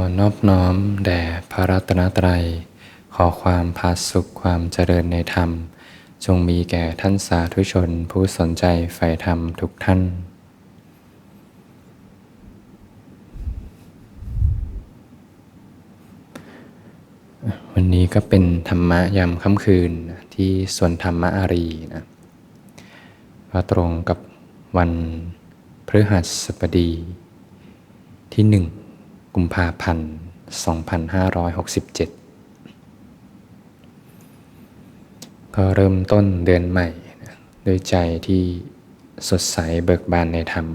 อนอบน้อมแด่พระรัตนตรัย ขอความพาสุขความเจริญในธรรม จงมีแก่ท่านสาธุชนผู้สนใจใฝ่ธรรมทุกท่านวันนี้ก็เป็นธรรมะยามค่ำคืนที่สวนธรรมอารีนะก็ตรงกับวันพฤหัสบดีที่หนึ่ง กุมภาพันธ์ 2567 ก็เริ่มต้นเดือนใหม่ด้วยใจที่สดใสเบิกบานในธรรม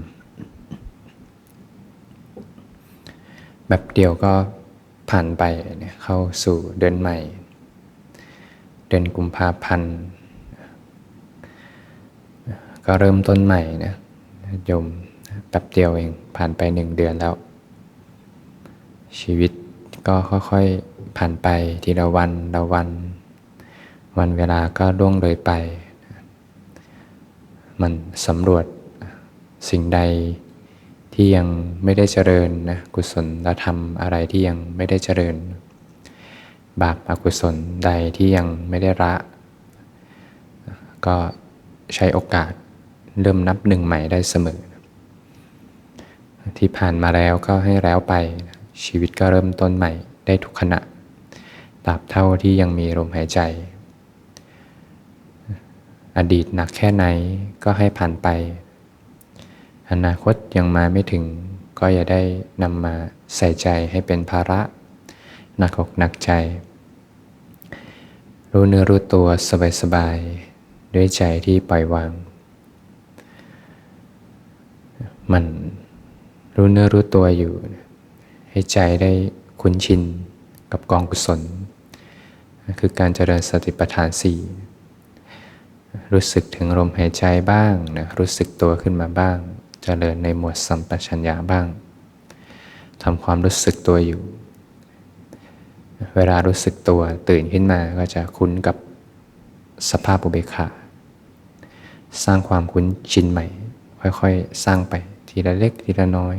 แบบเดียวก็ผ่านไปเข้าสู่เดือนใหม่ เดือนกุมภาพันธ์ ก็เริ่มต้นใหม่นะโยมแป๊บเดียวเองผ่านไปหนึ่งเดือนแล้ว ชีวิตก็ค่อยๆผ่านไปทีละวันละวัน วันเวลาก็ล่วงเลยไป มันสำรวจสิ่งใดที่ยังไม่ได้เจริญนะกุศลธรรมอะไรที่ยังไม่ได้เจริญ บาปอกุศลใดที่ยังไม่ได้ละ ก็ใช้โอกาสเริ่มนับหนึ่งใหม่ได้เสมอ ที่ผ่านมาแล้วก็ให้แล้วไป ชีวิตก็เริ่มต้นใหม่ได้ทุกขณะตราบเท่าที่ยังมีลมหายใจ อดีตหนักแค่ไหนก็ให้ผ่านไป อนาคตยังมาไม่ถึงก็อย่าได้นำมาใส่ใจให้เป็นภาระ หนักอกหนักใจ รู้เนื้อรู้ตัวสบายๆ ด้วยใจที่ปล่อยวาง มันรู้เนื้อรู้ตัวอยู่ ให้ใจได้คุ้นชินกับกองกุศล คือการเจริญสติปัฏฐานสี่รู้สึกถึงลมหายใจบ้างนะรู้สึกตัวขึ้นมาบ้าง เจริญในหมวดสัมปชัญญะบ้างทำความรู้สึกตัวอยู่ เวลารู้สึกตัวตื่นขึ้นมาก็จะคุ้นกับสภาพอุเบกขาสร้างความคุ้นชินใหม่ ค่อยๆ สร้างไปทีละเล็กทีละน้อย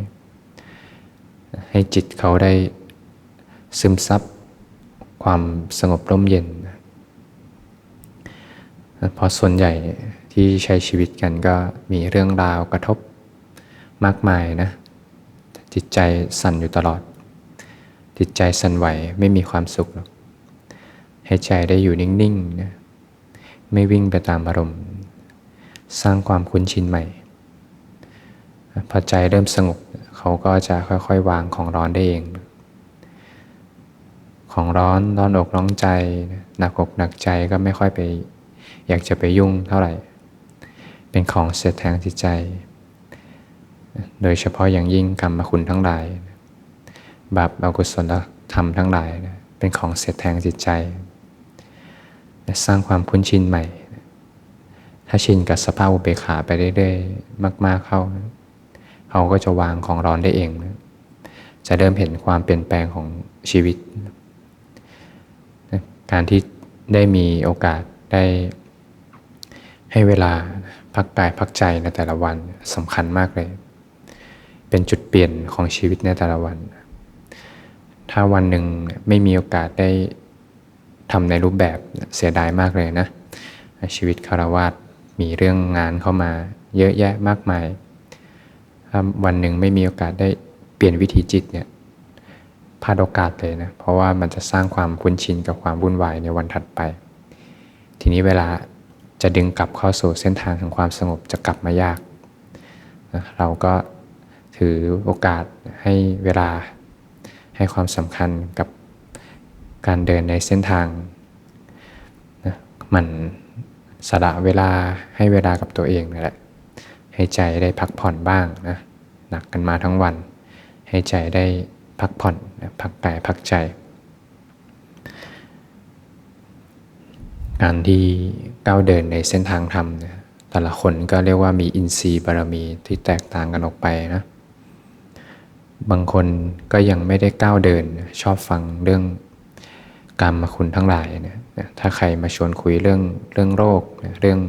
ให้จิตเขาได้ซึมซับความสงบร่มเย็นพราะส่วนใหญ่ที่ใช้ชีวิตกันก็มีเรื่องราวกระทบมากมายนะ จิตใจสั่นอยู่ตลอด จิตใจสั่นไหวไม่มีความสุขหรอกให้ใจได้อยู่นิ่งๆนะไม่วิ่งไปตามอารมณ์ สร้างความคุ้นชินใหม่ พอใจเริ่มสงบ เขาก็จะค่อยๆ วางของร้อนได้เอง ของร้อนร้อนอกร้อนใจ หนักอกหนักใจก็ไม่ค่อยไป อยากจะไปยุ่งเท่าไหร่ เป็นของเสียแทงจิตใจ โดยเฉพาะอย่างยิ่งกรรมคุณทั้งหลาย บาปอกุศลธรรมทั้งหลาย เป็นของเสียแทงจิตใจ สร้างความคุ้นชินใหม่ ถ้าชินกับสภาพอุเบกขาไปเรื่อยๆ มาก ๆเข้า เขาก็จะวางของร้อนได้เองจะเริ่มเห็นความเปลี่ยนแปลงของชีวิต การที่ได้มีโอกาสได้ให้เวลาพักกายพักใจในแต่ละวันสำคัญมากเลย เป็นจุดเปลี่ยนของชีวิตในแต่ละวัน ถ้าวันหนึ่งไม่มีโอกาสได้ทำในรูปแบบเสียดายมากเลยนะ ชีวิตคารวาสมีเรื่องงานเข้ามาเยอะแยะมากมาย ถ้าวันหนึ่งไม่มีโอกาสได้เปลี่ยนวิธีจิตเนี่ยพลาดโอกาสเลยนะ เพราะว่ามันจะสร้างความคุ้นชินกับความวุ่นวายในวันถัดไป ทีนี้เวลาจะดึงกลับเข้าสู่เส้นทางแห่งความสงบจะกลับมายากเราก็ถือโอกาสให้เวลาให้ความสำคัญกับการเดินในเส้นทางนะมันสละเวลาให้เวลากับตัวเองนั่นแหละ ให้ใจได้พักผ่อนบ้างนะหนักกันมาทั้งวัน ให้ใจได้พักผ่อนพักกายพักใจ การที่ก้าวเดินในเส้นทางธรรมแต่ละคนก็เรียกว่ามีอินทรีย์บารมีที่แตกต่างกันออกไปนะบางคนก็ยังไม่ได้ก้าวเดินชอบฟังเรื่องกรรมคุณทั้งหลายเนี่ยถ้าใครมาชวนคุยเรื่องเรื่องโรคเรื่อง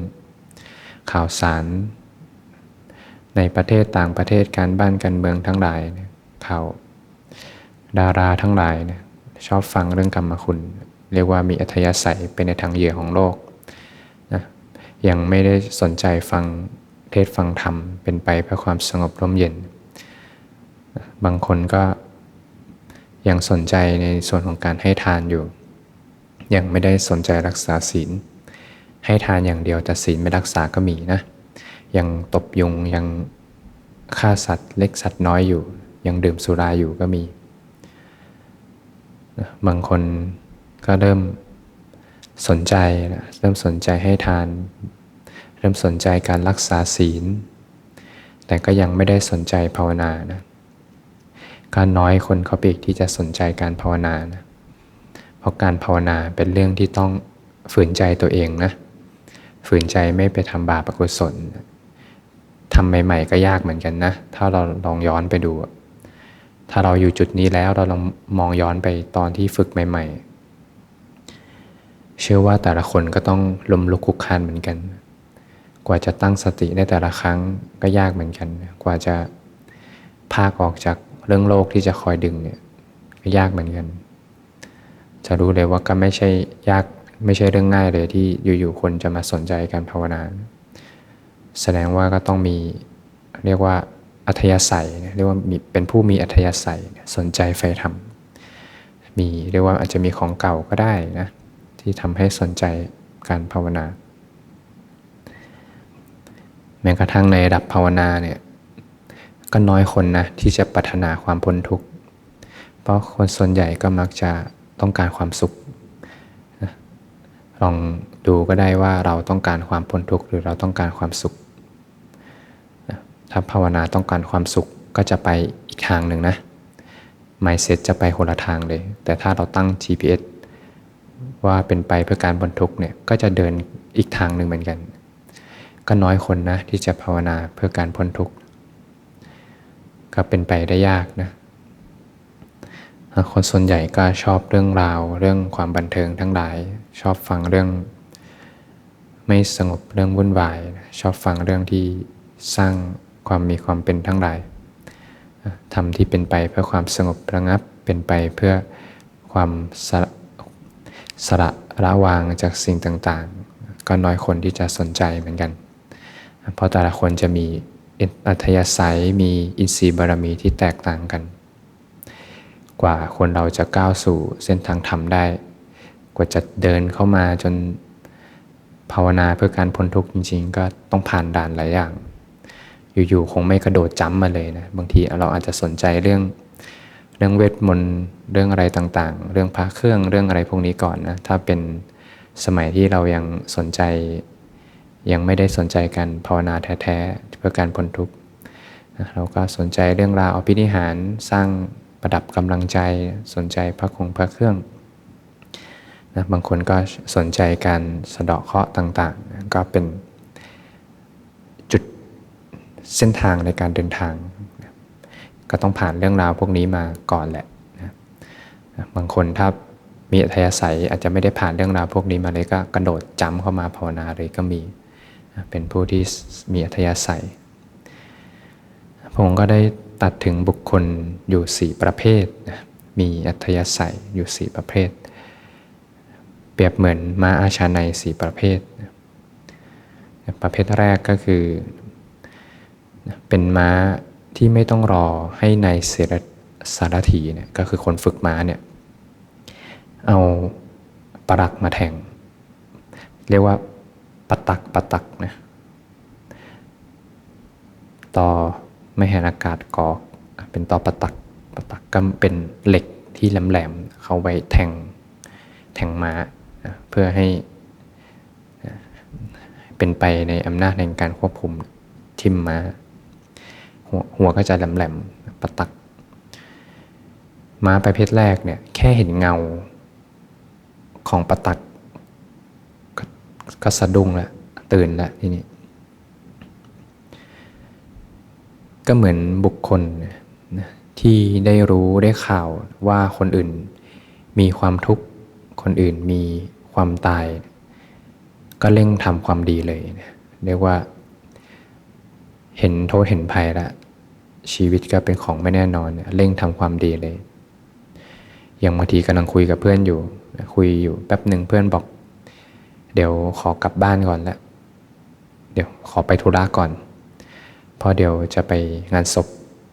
ข่าวสาร ในประเทศต่างประเทศการบ้านการเมืองทั้งหลายข่าวดาราทั้งหลายเนี่ยชอบฟังเรื่องกรรมคุณ เรียกว่ามีอัธยาศัยเป็นในทางเหยื่อของโลกนะยังไม่ได้สนใจฟังเทศฟังธรรมเป็นไปเพื่อความสงบร่มเย็น บางคนก็ยังสนใจในส่วนของการให้ทานอยู่ ยังไม่ได้สนใจรักษาศีล ให้ทานอย่างเดียวแต่ศีลไม่รักษาก็มีนะ ยังตบยุงยังฆ่าสัตว์ เล็กสัตว์น้อยอยู่ ยังดื่มสุราอยู่ก็มีบางคนก็เริ่มสนใจนะเริ่มสนใจให้ทาน เริ่มสนใจการรักษาศีล แต่ก็ยังไม่ได้สนใจภาวนานะการน้อยคนเขาเปีกที่จะสนใจการภาวนานะเพราะการภาวนาเป็นเรื่องที่ต้องฝืนใจตัวเองนะฝืนใจไม่ไปทำบาปอกุศล ทำใหม่ ๆ ก็ยากเหมือนกันนะ ถ้าเราลองย้อนไปดู ถ้าเราอยู่จุดนี้แล้วเราลองมองย้อนไปตอนที่ฝึกใหม่ ๆ เชื่อว่าแต่ละคนก็ต้องล้มลุกคุกคานเหมือนกัน กว่าจะตั้งสติได้แต่ละครั้งก็ยากเหมือนกัน กว่าจะพากออกจากเรื่องโลกที่จะคอยดึงเนี่ยก็ยากเหมือนกัน จะรู้เลยว่าก็ไม่ใช่ยากไม่ใช่เรื่องง่ายเลยที่อยู่ๆคนจะมาสนใจการภาวนา แสดงว่าก็ต้องมีเรียกว่าอัธยาศัยเรียกว่ามีเป็นผู้มีอัธยาศัยสนใจใฝ่ธรรมมีเรียกว่าอาจจะมีของเก่าก็ได้นะที่ทำให้สนใจการภาวนา แม้กระทั่งในระดับภาวนาเนี่ยก็น้อยคนนะที่จะปรารถนาความพ้นทุกข์เพราะคนส่วนใหญ่ก็มักจะต้องการความสุข ลองดูก็ได้ว่าเราต้องการความพ้นทุกข์หรือเราต้องการความสุข ถ้าภาวนาต้องการความสุขก็จะไปอีกทางหนึ่งนะ mindset จะไปคนละทางเลย แต่ถ้าเราตั้ง GPS ว่าเป็นไปเพื่อการบรรทุกเนี่ยก็จะเดินอีกทางหนึ่งเหมือนกัน ก็น้อยคนนะที่จะภาวนาเพื่อการพ้นทุกข์ก็เป็นไปได้ยากนะ คนส่วนใหญ่ก็ชอบเรื่องราว เรื่องความบันเทิงทั้งหลาย ชอบฟังเรื่อง ไม่สงบเรื่องวุ่นวาย ชอบฟังเรื่องที่สร้างความมีความเป็นทั้งหลายทำที่เป็นไปเพื่อความสงบระงับเป็นไปเพื่อความสระสระระวางจากสิ่งต่างๆ ก็น้อยคนที่จะสนใจเหมือนกัน เพราะแต่ละคนจะมีอัธยาศัยมีอินทรีย์บารมีที่แตกต่างกัน กว่าคนเราจะก้าวสู่เส้นทางธรรมได้ กว่าจะเดินเข้ามาจนภาวนาเพื่อการพ้นทุกข์จริง ๆ ก็ต้องผ่านด่านหลายอย่าง อยู่ๆคงไม่กระโดดจ้ำมาเลยนะบางทีเราอาจจะสนใจเรื่องเรื่องเวทมนต์เรื่องอะไรต่างๆ เรื่องพระเครื่องเรื่องอะไรพวกนี้ก่อนนะถ้าเป็นสมัยที่เรายังสนใจ ยังไม่ได้สนใจการภาวนาแท้ๆเพื่อการพ้นทุกข์เราก็สนใจเรื่องราวอภินิหารสร้าง ประดับกำลังใจสนใจพระคงพระเครื่องนะบางคนก็สนใจการสะเดาะเคราะห์ต่างๆ ก็เป็นจุดเส้นทางในการเดินทาง ก็ต้องผ่านเรื่องราวพวกนี้มาก่อนแหละนะบางคนถ้ามีอัธยาศัยอาจจะไม่ได้ผ่านเรื่องราวพวกนี้มาเลยก็กระโดดจำเข้ามาภาวนาเลยก็มี เป็นผู้ที่มีอัธยาศัยผมก็ได้ ตัดถึงบุคคลอยู่ 4 ประเภทนะมีอัธยาศัยอยู่ 4 ประเภท เปรียบเหมือนม้าอาชาใน4ประเภทประเภทแรกก็คือ เป็นม้าที่ไม่ต้องรอให้ในเสรสารถีเนี่ยก็คือคนฝึกม้าเนี่ยเอาปรักมาแทง เรียกว่าปตักปตักนะต่อ ไม่เห็นอากาศกอกเป็นต่อประตักประตักก็เป็นเหล็กที่แหลมๆเขาไว้แทงแทงม้าเพื่อให้เป็นไปในอำนาจในการควบคุมทิมม้าหัวหัวก็จะแหลมๆประตัก ม้าประเภทแรกเนี่ยแค่เห็นเงาของประตักก็สะดุ้งล้วตื่นล้วทีนี้ ก็เหมือนบุคคลที่ได้รู้ได้ข่าวว่าคนอื่น มีความทุกข์คนอื่นมีความตาย ก็เร่งทำความดีเลยเรียกว่า เห็นโทษเห็นภัยแล้วชีวิตก็เป็นของไม่แน่นอนเร่งทำความดีเลย อย่างบางทีกำลังคุยกับเพื่อนอยู่ คุยอยู่แป๊บหนึ่งเพื่อนบอก เดี๋ยวขอกลับบ้านก่อนแล้วเดี๋ยวขอไปธุระก่อน เพราะเดี๋ยวจะไปงานศพ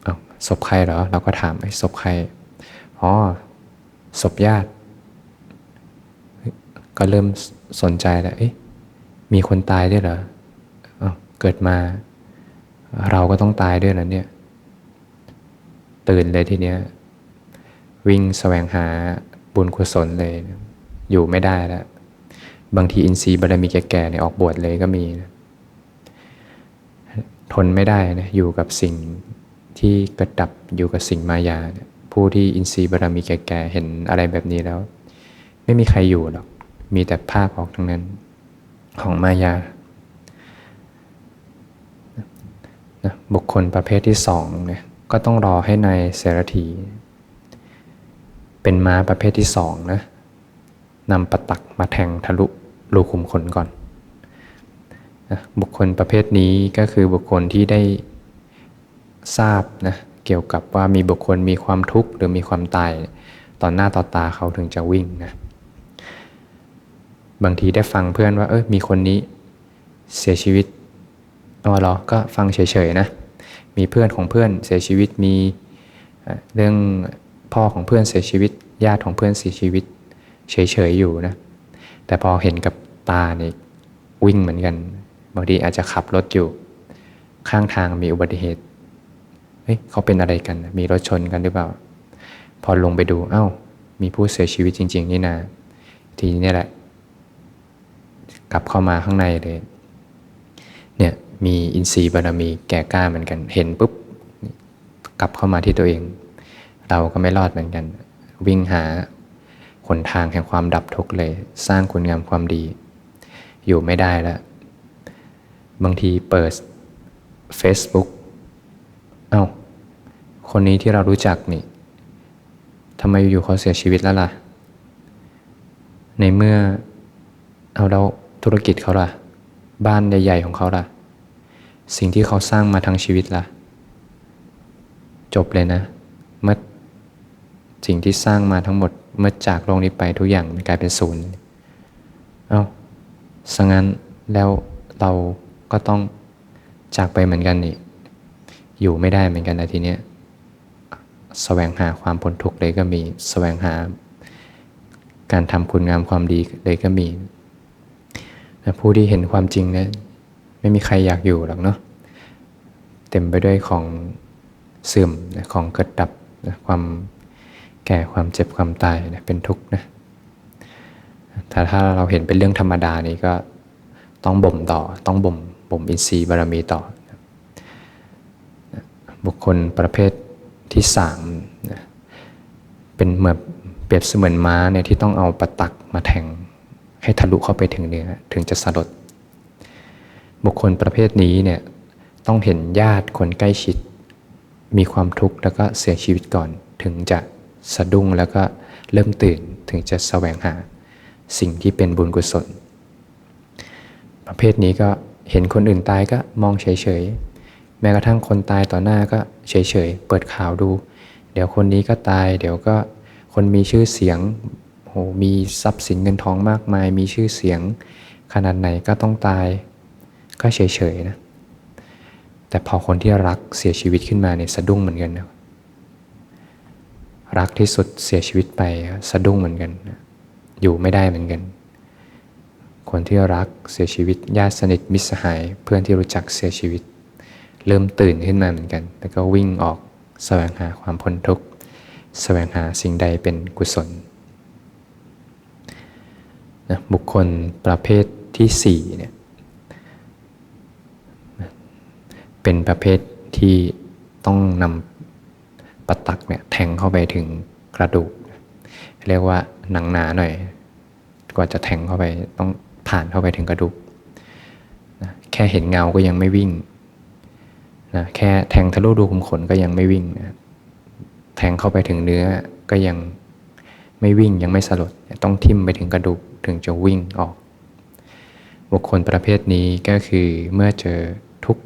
อ้าศพใครเหรอ เราก็ถามไอ้ศพใครอ๋อศพญาติ ก็เริ่มสนใจแล้วเอ๊ะมีคนตายด้วยเหรออ้าวเกิดมา เราก็ต้องตายด้วยเหรอเนี่ย ตื่นเลยทีเนี้ย วิ่งแสวงหาบุญกุศลเลย อยู่ไม่ได้แล้ว บางทีอินทรีย์บารมีแก่ๆเนี่ยออกบวชเลยก็มีนะ ทนไม่ได้นะอยู่กับสิ่งที่กระดับอยู่กับสิ่งมายาเนี่ยผู้ที่อินทรีย์บารมีแก่ๆเห็นอะไรแบบนี้แล้ว ไม่มีใครอยู่หรอก มีแต่ภาพออกทั้งนั้นของมายานะบุคคลประเภทที่สองเนี่ยก็ต้องรอให้นายเสรถีเป็นม้าประเภทที่สองนะนำประตักมาแทงทะลุรูขุมขนก่อน นะบุคคลประเภทนี้ก็คือบุคคลที่ได้ทราบนะเกี่ยวกับว่ามีบุคคลมีความทุกข์หรือมีความตายต่อหน้าต่อตาเขาถึงจะวิ่งนะบางทีได้ฟังเพื่อนว่าเออมีคนนี้เสียชีวิตอ๋อเหรอก็ฟังเฉยๆนะมีเพื่อนของเพื่อนเสียชีวิตมีเรื่องพ่อของเพื่อนเสียชีวิต ญาติของเพื่อนเสียชีวิต เฉยๆอยู่นะแต่พอเห็นกับตาเนี่ยวิ่งเหมือนกัน บางทีอาจจะขับรถอยู่ ข้างทางมีอุบัติเหตุเฮ้ยเขาเป็นอะไรกัน มีรถชนกันหรือเปล่า พอลงไปดูเอา้า มีผู้เสียชีวิตจริง ๆ นี่นาทีนี้แหละ กลับเข้ามาข้างในเลย เนี่ยมีอินทรีย์บารมีแก่กล้าเหมือนกัน เห็นปุ๊บกลับเข้ามาที่ตัวเอง เราก็ไม่รอดเหมือนกัน วิ่งหาหนทางแห่งความดับทุกข์เลย สร้างคุณงามความดี อยู่ไม่ได้แล้ว บางทีเปิด Facebook เอา้า คนนี้ที่เรารู้จักนี่ทำไมอยู่เขาเสียชีวิตแล้วล่ะ ในเมื่อเอาแล้วธุรกิจเขาล่ะ บ้านใหญ่ๆของเขาล่ะ สิ่งที่เขาสร้างมาทั้งชีวิตล่ะ จบเลยนะ เมื่อสิ่งที่สร้างมาทั้งหมดเมื่อจากโลกนี้ไปทุกอย่างมันกลายเป็นศูนย์ เอา้าสังั้นแล้วเรา ก็ต้องจากไปเหมือนกันนี่อยู่ไม่ได้เหมือนกันนะทีเนี้ยสแสวงหาความพ้นทุกข์เลยก็มีสแสวงหา การทำคุณงามความดีเลยก็มีนะผู้ที่เห็นความจริงนะไม่มีใครอยากอยู่หรอกเนาะเต็มไปด้วยของเสื่อมของเกิดดับความแก่ความเจ็บความตายเป็นทุกข์นะแต่ถ้าเราเห็นเป็นเรื่องธรรมดานี่ก็ต้องบ่มต่อต้องบ่ม บ่มอินทรีย์บารมีต่อ บุคคลประเภทที่สามเป็นเหมือนเปรียบเสมือนม้าเนี่ยที่ต้องเอาประตักมาแทงให้ทะลุเข้าไปถึงเนื้อถึงจะสลด บุคคลประเภทนี้เนี่ยต้องเห็นญาติคนใกล้ชิด มีความทุกข์แล้วก็เสียชีวิตก่อน ถึงจะสะดุ้งแล้วก็เริ่มตื่นถึงจะแสวงหา สิ่งที่เป็นบุญกุศล ประเภทนี้ก็ เห็นคนอื่นตายก็มองเฉยๆ แม้กระทั่งคนตายต่อหน้าก็เฉยๆ เปิดข่าวดู เดี๋ยวคนนี้ก็ตาย เดี๋ยวก็คนมีชื่อเสียงโหมีทรัพย์สินเงินทองมากมาย มีชื่อเสียง ขนาดไหนก็ต้องตาย ก็เฉยๆนะ แต่พอคนที่รักเสียชีวิตขึ้นมาเนี่ยสะดุ้งเหมือนกันนะรักที่สุดเสียชีวิตไปสะดุ้งเหมือนกัน อยู่ไม่ได้เหมือนกัน คนที่รักเสียชีวิตญาติสนิทมิตรสหาย เพื่อนที่รู้จักเสียชีวิต เริ่มตื่นขึ้นมาเหมือนกัน แล้วก็วิ่งออกแสวงหาความพ้นทุกข์แสวงหาสิ่งใดเป็นกุศลนะบุคคลประเภทที่สี่เนี่ยเป็นประเภทที่ต้องนำประตักเนี่ยแทงเข้าไปถึงกระดูก เรียกว่าหนังหนาหน่อย กว่าจะแทงเข้าไปต้อง ผ่านเข้าไปถึงกระดูกนะแค่เห็นเงาก็ยังไม่วิ่งนะแค่แทงทะลุดูขุมขนก็ยังไม่วิ่งนะแทงเข้าไปถึงเนื้อก็ยังไม่วิ่งยังไม่สลด ต้องทิ่มไปถึงกระดูกถึงจะวิ่งออก บุคคลประเภทนี้ก็คือเมื่อเจอทุก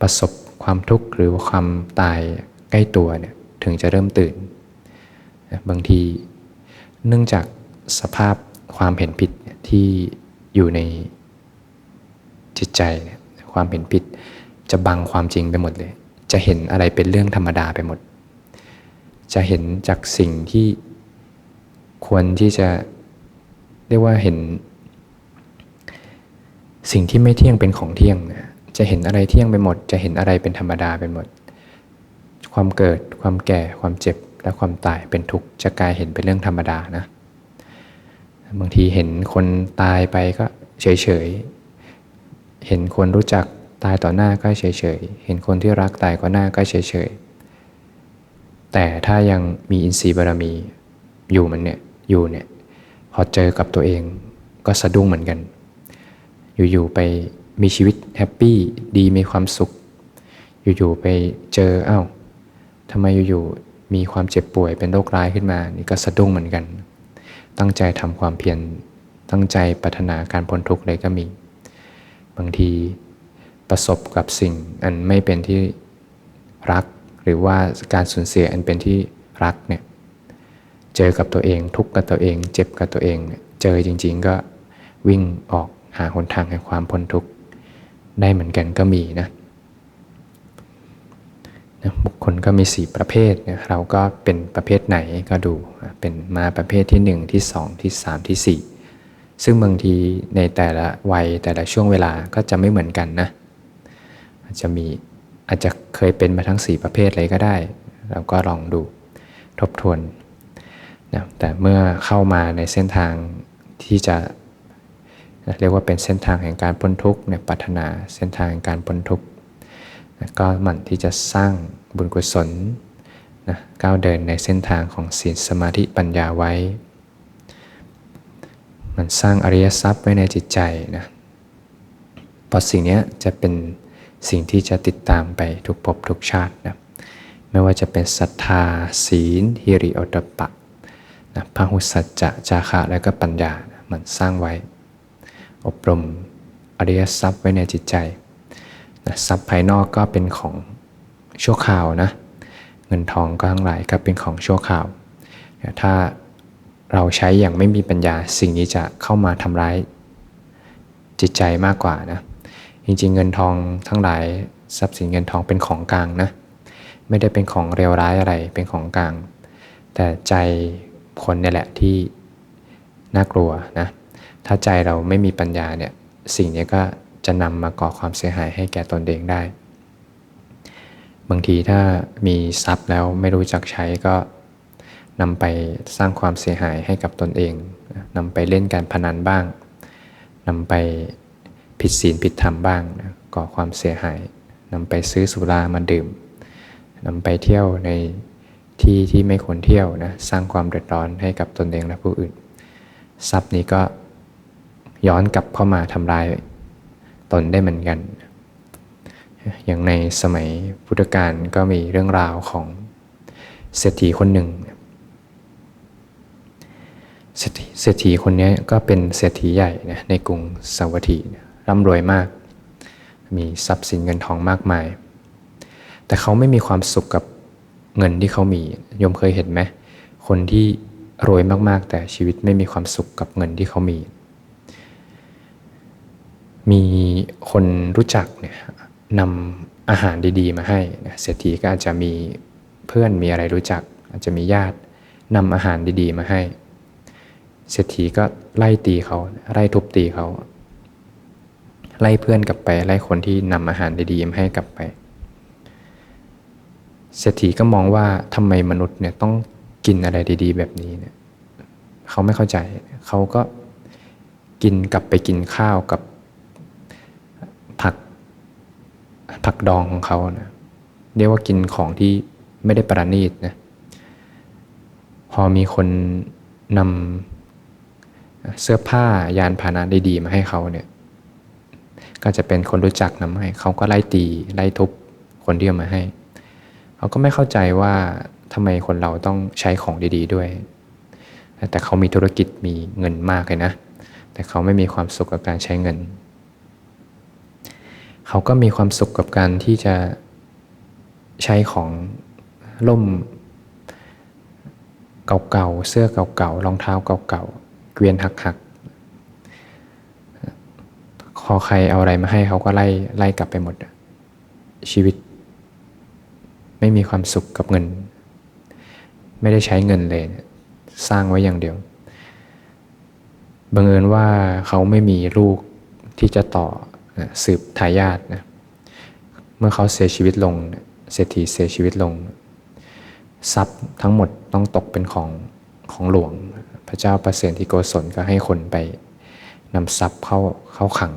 ประสบความทุกข์หรือความตายใกล้ตัวเนี่ยถึงจะเริ่มตื่น บางที เนื่องจากสภาพความเห็นผิด ที่อยู่ในจิตใจเนี่ยความเห็นผิดจะบังความจริงไปหมดเลย จะเห็นอะไรเป็นเรื่องธรรมดาไปหมด จะเห็นจากสิ่งที่ควรที่จะเรียกว่าเห็น สิ่งที่ไม่เที่ยงเป็นของเที่ยงนะจะเห็นอะไรเที่ยงไปหมด จะเห็นอะไรเป็นธรรมดาไปหมด ความเกิด ความแก่ ความเจ็บ และความตายเป็นทุกข์ จะกลายเห็นเป็นเรื่องธรรมดานะ บางทีเห็นคนตายไปก็เฉยๆเห็นคนรู้จักตายต่อหน้าก็เฉยๆเห็นคนที่รักตายก็หน้าก็เฉยๆแต่ถ้ายังมีอินทรีย์บารมีอยู่มันเนี่ยอยู่เนี่ยพอเจอกับตัวเองก็สะดุ้งเหมือนกัน อยู่ๆไปมีชีวิตแฮปปี้ดีมีความสุข อยู่ๆไปเจออ้าวทำไมอยู่ๆมีความเจ็บป่วยเป็นโรคร้ายขึ้นมานี่ก็สะดุ้งเหมือนกัน ตั้งใจทำความเพียรตั้งใจปรารถนาการพ้นทุกข์เลยก็มี บางทีประสบกับสิ่งอันไม่เป็นที่รัก หรือว่าการสูญเสียอันเป็นที่รักเนี่ยเจอกับตัวเองทุกข์กับตัวเอง เจ็บกับตัวเอง เจอจริง ๆ ก็วิ่งออกหาหนทางแห่งความพ้นทุกข์ได้เหมือนกันก็มีนะ บุคคลก็มี 4 ประเภทเราก็เป็นประเภทไหนก็ดูเป็นมาประเภทที่ 1 ที่ 2 ที่ 3 ที่ 4 ซึ่งบางทีในแต่ละวัยแต่ละช่วงเวลาก็จะไม่เหมือนกันนะอาจจะมีอาจจะเคยเป็นมาทั้ง 4 ประเภทเลยก็ได้ เราก็ลองดูทบทวนนะแต่เมื่อเข้ามาในเส้นทางที่จะเรียกว่าเป็นเส้นทางแห่งการพ้นทุกข์เนี่ยปัฒนาเส้นทางแห่งการพ้นทุกข์ ก็หมั่นที่จะสร้างบุญกุศลนะก้าวเดินในเส้นทางของศีลสมาธิปัญญาไว้ มันสร้างอริยทรัพย์ไว้ในจิตใจนะพราะสิ่งนี้จะเป็นสิ่งที่จะติดตามไปทุกภพทุกชาตินะไม่ว่าจะเป็นศรัทธา ศีลฮิริโอตปะนะพหุสัจจะจาคะและก็ปัญญานะมันสร้างไว้ อบรมอริยทรัพย์ไว้ในจิตใจ นะทรัพย์ภายนอกก็เป็นของชั่วคราวนะเงินทองก็ทั้งหลายก็เป็นของชั่วคราว ถ้าเราใช้อย่างไม่มีปัญญาสิ่งนี้จะเข้ามาทำร้ายจิตใจมากกว่านะจริงๆเงินทองทั้งหลายทรัพย์สินเงินทองเป็นของกลางนะไม่ได้เป็นของเลวร้ายอะไรเป็นของกลาง แต่ใจคนนี่แหละที่น่ากลัวนะถ้าใจเราไม่มีปัญญาเนี่ยสิ่งนี้ก็ จะนำมาก่อความเสียหายให้แก่ตนเองได้ บางทีถ้ามีทรัพย์แล้วไม่รู้จักใช้ก็นำไปสร้างความเสียหายให้กับตนเองนำไปเล่นการพนันบ้างนำไปผิดศีลผิดธรรมบ้างก่อความเสียหายนำไปซื้อสุรามาดื่มนำไปเที่ยวในที่ที่ไม่ควรเที่ยวนะสร้างความเดือดร้อนให้กับตนเองและผู้อื่น ทรัพย์นี้ก็ย้อนกลับเข้ามาทำลาย ตนได้เหมือนกัน อย่างในสมัยพุทธกาลก็มีเรื่องราวของเศรษฐีคนหนึ่งเศรษฐีคนนี้ก็เป็นเศรษฐีใหญ่นะในกรุงสาวัตถีร่ำรวยมาก มีทรัพย์สินเงินทองมากมาย แต่เขาไม่มีความสุขกับเงินที่เขามียมเคยเห็นไหมคนที่รวยมากๆ แต่ชีวิตไม่มีความสุขกับเงินที่เขามี มีคนรู้จักเนี่ยนำอาหารดีๆ มาให้เศรษฐีก็อาจจะมีเพื่อนมีอะไรรู้จัก อาจจะมีญาตินำอาหารดีๆ มาให้ เศรษฐีก็ไล่ตีเขาไล่ทุบตีเขาไล่เพื่อนกลับไปไล่คนที่นำอาหารดีๆมาให้กลับไป เศรษฐีก็มองว่าทำไมมนุษย์เนี่ยต้องกินอะไรดี ๆ แบบนี้เนี่ยเขาไม่เข้าใจเขาก็กินกลับไปกินข้าวกับผัก ผักดองของเขานะเรียกว่ากินของที่ไม่ได้ประณีตนะพอมีคนนำเสื้อผ้ายานพาหนะดีๆมาให้เขาเนี่ยก็จะเป็นคนรู้จักนำให้เขาก็ไล่ตีไล่ทุบคนที่เอามาให้เขาก็ไม่เข้าใจว่าทำไมคนเราต้องใช้ของดี ๆ ด้วย แต่เขามีธุรกิจมีเงินมากเลยนะ แต่เขาไม่มีความสุขกับการใช้เงิน เขาก็มีความสุขกับการที่จะใช้ของล่มเก่าๆ เสื้อเก่าๆ รองเท้าเก่าๆ เกวียนหักๆพอใครเอาอะไรมาให้เขาก็ไล่ไล่กลับไปหมด ชีวิต ไม่มีความสุขกับเงิน ไม่ได้ใช้เงินเลย สร้างไว้อย่างเดียวบังเอิญว่าเขาไม่มีลูกที่จะต่อ สืบทายาทนะเมื่อเขาเสียชีวิตลงเศรษฐีเสียชีวิตลง ทรัพย์ทั้งหมดต้องตกเป็นของของหลวง พระเจ้าประเสริฐที่โกศลก็ให้คนไปนำทรัพย์เข้าเข้าขัง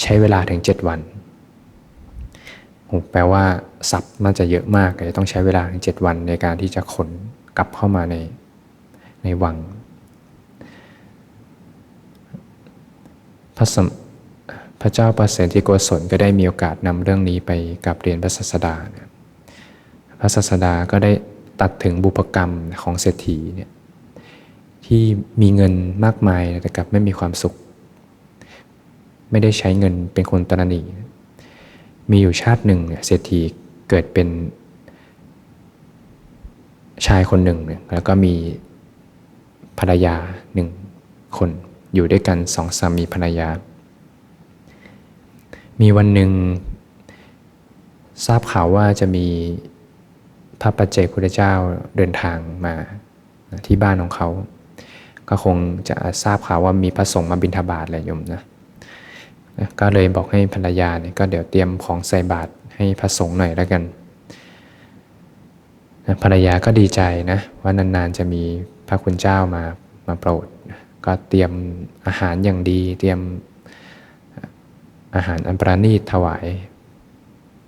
ใช้เวลาถึงเจ็ดวันแปลว่าทรัพย์น่าจะเยอะมากเลยต้องใช้เวลาถึงเจ็ดวันในการที่จะขนกลับเข้ามาในในวังพระสม พระเจ้าประเสริฐที่โกศลก็ได้มีโอกาสนำเรื่องนี้ไปกับเรียนพระศาสดา พระศาสดาก็ได้ตัดถึงบุพกรรมของเศรษฐีเนี่ยที่มีเงินมากมายแต่กลับไม่มีความสุข ไม่ได้ใช้เงินเป็นคนตระหนี่มีอยู่ชาติหนึ่งเศรษฐีเกิดเป็นชายคนหนึ่ง แล้วก็มีภรรยาหนึ่งคนอยู่ด้วยกันสองสามีภรรยา มีวันหนึ่ง ทราบข่าวว่าจะมีพระปัจเจกพุทธเจ้าเดินทางมาที่บ้านของเขา ก็คงจะทราบข่าวว่ามีพระสงฆ์มาบิณฑบาตแหละโยมนะก็เลยบอกให้ภรรยาเนี่ยก็เดี๋ยวเตรียมของใส่บาตรให้พระสงฆ์หน่อยแล้วกันภรรยาก็ดีใจนะว่านานๆจะมีพระคุณเจ้ามามาโปรด ก็เตรียมอาหารอย่างดี เตรียม อาหารอันประณีตถวาย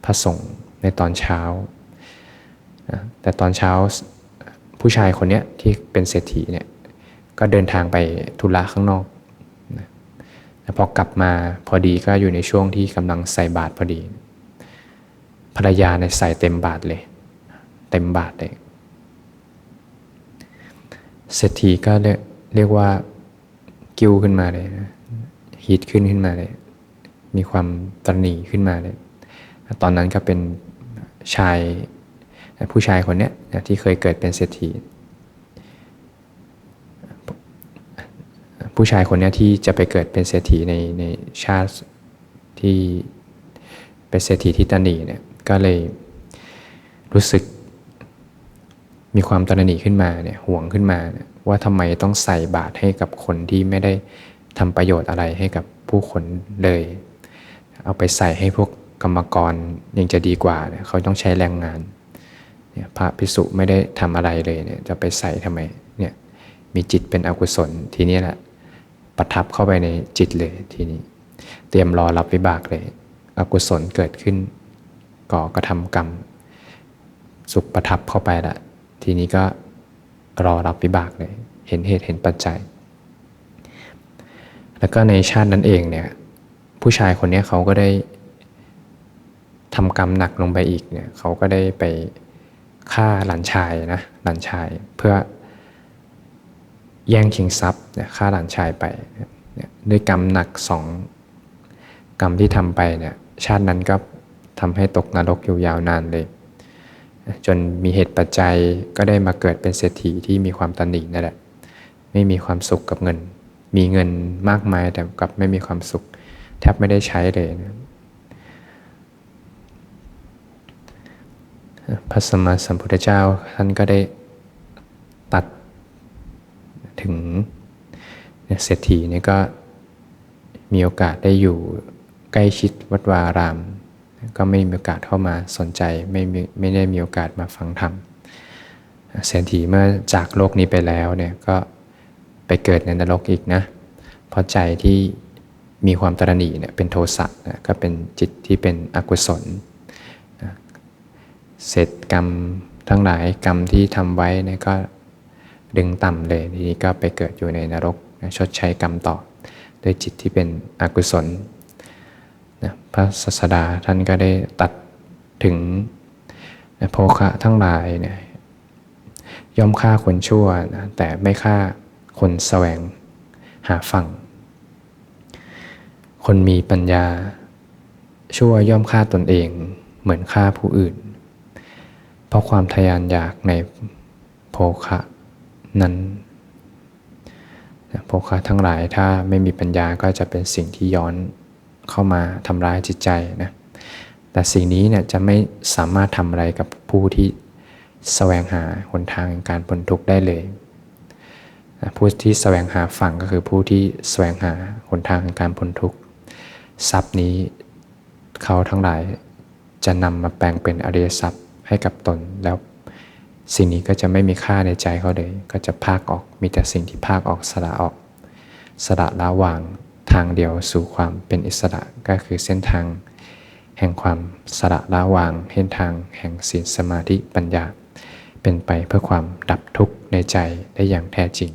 พระสงฆ์ในตอนเช้า แต่ตอนเช้าผู้ชายคนนี้ที่เป็นเศรษฐีเนี่ยก็เดินทางไปธุระข้างนอกพอกลับมาพอดีก็อยู่ในช่วงที่กำลังใส่บาตรพอดี ภรรยาเนี่ยใส่เต็มบาตรเลย เต็มบาตรเลยเศรษฐีก็เรียกว่ากิ้วขึ้นมาเลยฮีทขึ้นขึ้นมาเลย มีความตรณีขึ้นมาเลยตอนนั้นก็เป็นชายผู้ชายคนเนี้ยที่เคยเกิดเป็นเศรษฐีผู้ชายคนนี้ที่จะไปเกิดเป็นเศรษฐีในในชาติที่เป็นเศรษฐีที่ตนีเนี่ยก็เลยรู้สึกมีความตระหนี่ขึ้นมาเนี่ยห่วงขึ้นมาว่าทำไมต้องใส่บาตรให้กับคนที่ไม่ได้ทำประโยชน์อะไรให้กับผู้คนเลย เอาไปใส่ให้พวกกรรมกรยังจะดีกว่าเเขาต้องใช้แรงงานเนี่ยพระพิสุไม่ได้ทำอะไรเลยเนี่ยจะไปใส่ทำไมเนี่ยมีจิตเป็นอกุศลทีนี้แหละประทับเข้าไปในจิตเลยทีนี้ เตรียมรอรับวิบากเลย อกุศลเกิดขึ้น ก่อกระทำกรรม สุขประทับเข้าไปละทีนี้ก็รอรับวิบากเลย เห็นเหตุเห็นปัจจัย แล้วก็ในชาตินั้นเองเนี่ย ผู้ชายคนนี้เขาก็ได้ทำกรรมหนักลงไปอีกเนี่ยเขาก็ได้ไปฆ่าหลานชายนะหลานชายเพื่อแย่งชิงทรัพย์เนี่ยฆ่าหลานชายไปเนี่ยด้วยกรรมหนักสองกรรมที่ทำไปเนี่ยชาตินั้นก็ทำให้ตกนรกอยู่ยาวนานเลย จนมีเหตุปัจจัยก็ได้มาเกิดเป็นเศรษฐีที่มีความตันหนีนั่นแหละไม่มีความสุขกับเงิน มีเงินมากมายแต่กับไม่มีความสุข แทบไม่ได้ใช้เลยนะพระสมมาสัมพุทธเจ้าท่านก็ได้ตัดถึงเศรษฐีนี่ก็มีโอกาสได้อยู่ใกล้ชิดวัดวาราม ก็ไม่มีโอกาสเข้ามาสนใจไม่ไม่ได้มีโอกาสมาฟังธรรมเศรษฐีเมื่อจากโลกนี้ไปแล้วเนี่ยก็ไปเกิดในนรกอีกนะเพราะใจที่ มีความตรณีเนี่ยเป็นโทสะนะก็เป็นจิตที่เป็นอกุศลนะเศษกรรมทั้งหลายกรรมที่ทำไว้เนี่ยก็ดึงต่ำเลยทีนี้ก็ไปเกิดอยู่ในนรกนะชดใช้กรรมต่อด้วยจิตที่เป็นอกุศลนะพระศาสดาท่านก็ได้ตัดถึงนะโภคะทั้งหลายเนี่ยย่อมฆ่าคนชั่วนะแต่ไม่ฆ่าคนแสวงหาฝั่ง คนมีปัญญา ชั่วย่อมฆ่าตนเองเหมือนฆ่าผู้อื่น เพราะความทยานอยากในโภคะนั้นพวกเขาทั้งหลายถ้าไม่มีปัญญาก็จะเป็นสิ่งที่ย้อนเข้ามาทำร้ายจิตใจนะแต่สิ่งนี้เนี่ยจะไม่สามารถทำอะไรกับผู้ที่แสวงหาหนทางการพ้นทุกข์ได้เลยผู้ที่แสวงหาฝั่งก็คือผู้ที่แสวงหาหนทางแห่งการพ้นทุกข์ ทรัพย์นี้เขาทั้งหลายจะนำมาแปลงเป็นอริยทรัพย์ให้กับตนแล้วสิ่งนี้ก็จะไม่มีค่าในใจเขาเลย ก็จะพากออกมีแต่สิ่งที่พากออกสละออก สละละวางทางเดียวสู่ความเป็นอิสระก็คือเส้นทาง แห่งความสละละวางเส้นทางแห่งศีลสมาธิปัญญา เป็นไปเพื่อความดับทุกข์ในใจได้อย่างแท้จริง